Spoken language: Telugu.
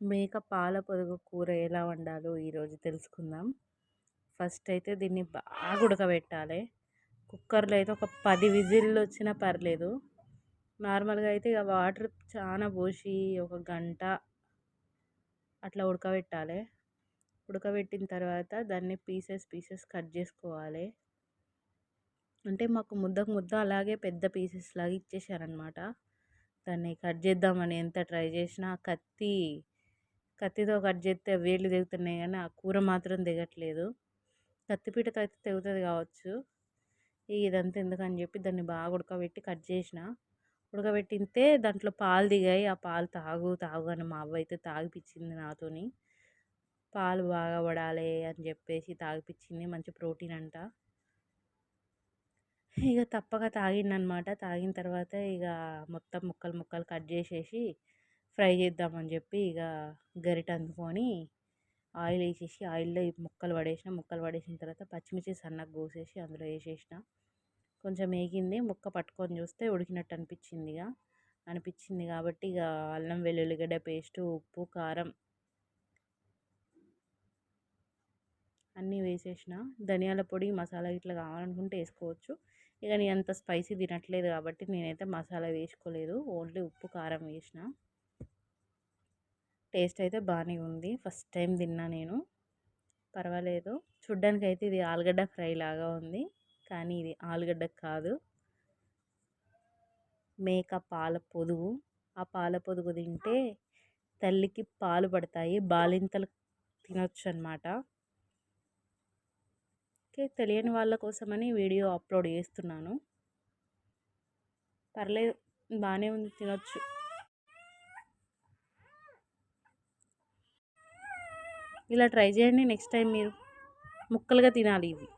మేక పాల పొదుగు కూర ఎలా వండాలో ఈరోజు తెలుసుకుందాం. ఫస్ట్ అయితే దీన్ని బాగా ఉడకబెట్టాలి. కుక్కర్లో అయితే ఒక పది విజిల్లు వచ్చినా పర్లేదు. నార్మల్గా అయితే ఇక వాటర్ చాలా పోసి ఒక గంట అట్లా ఉడకబెట్టాలి. ఉడకబెట్టిన తర్వాత దాన్ని పీసెస్ పీసెస్ కట్ చేసుకోవాలి. అంటే మాకు ముద్దకు ముద్ద అలాగే పెద్ద పీసెస్ లాగా ఇచ్చేసారనమాట దాన్ని కట్ చేద్దామని ఎంత ట్రై చేసినా కత్తి కత్తితో కట్ చేస్తే వేళ్ళు తెగుతున్నాయి కానీ ఆ కూర మాత్రం దిగట్లేదు కత్తిపీటతో అయితే తెగుతుంది కావచ్చు. ఇదంతా ఎందుకని చెప్పి దాన్ని బాగా ఉడకబెట్టి కట్ చేసిన. ఉడకబెట్టితే దాంట్లో పాలు దిగాయి. ఆ పాలు తాగు తాగు అని మా అవ్వ అయితే తాగిపించింది నాతోని. పాలు బాగా పడాలి అని చెప్పేసి తాగిపించింది మంచి ప్రోటీన్ అంట. ఇక తప్పక తాగిండనమాట తాగిన తర్వాత ఇక మొత్తం ముక్కలు ముక్కలు కట్ చేసేసి ఫ్రై చేద్దామని చెప్పి ఇక గరిట అందుకొని ఆయిల్ వేసేసి ఆయిల్లో ముక్కలు పడేసిన ముక్కలు పడేసిన తర్వాత పచ్చిమిర్చి సన్నగా కోసేసి అందులో వేసేసిన. కొంచెం వేగింది ముక్క పట్టుకొని చూస్తే ఉడికినట్టు అనిపించింది ఇక. అనిపించింది కాబట్టి ఇక అల్లం వెల్లుల్లిగడ్డ పేస్ట్ ఉప్పు కారం అన్నీ వేసేసిన. ధనియాల పొడి మసాలా ఇట్లా కావాలనుకుంటే వేసుకోవచ్చు. ఇక నేను అంత స్పైసీ తినట్లేదు కాబట్టి నేనైతే మసాలా వేసుకోలేదు. ఓన్లీ ఉప్పు కారం వేసిన. టేస్ట్ అయితే బాగానే ఉంది. ఫస్ట్ టైం తిన్నా నేను. పర్వాలేదు. చూడ్డానికి అయితే ఇది ఆలుగడ్డ ఫ్రై లాగా ఉంది. కానీ ఇది ఆలుగడ్డ కాదు. మేక పాల పొదుగు. ఆ పాల పొదుగు తింటే తల్లికి పాలు పడతాయి. బాలింతలు తినొచ్చు అనమాట ఓకే. తెలియని వాళ్ళ కోసమని వీడియో అప్లోడ్ చేస్తున్నాను. పర్లేదు. బాగానే ఉంది. తినొచ్చు. ఇలా ట్రై చేయండి నెక్స్ట్ టైం మీరు ముక్కలుగా తినాలి ఇవి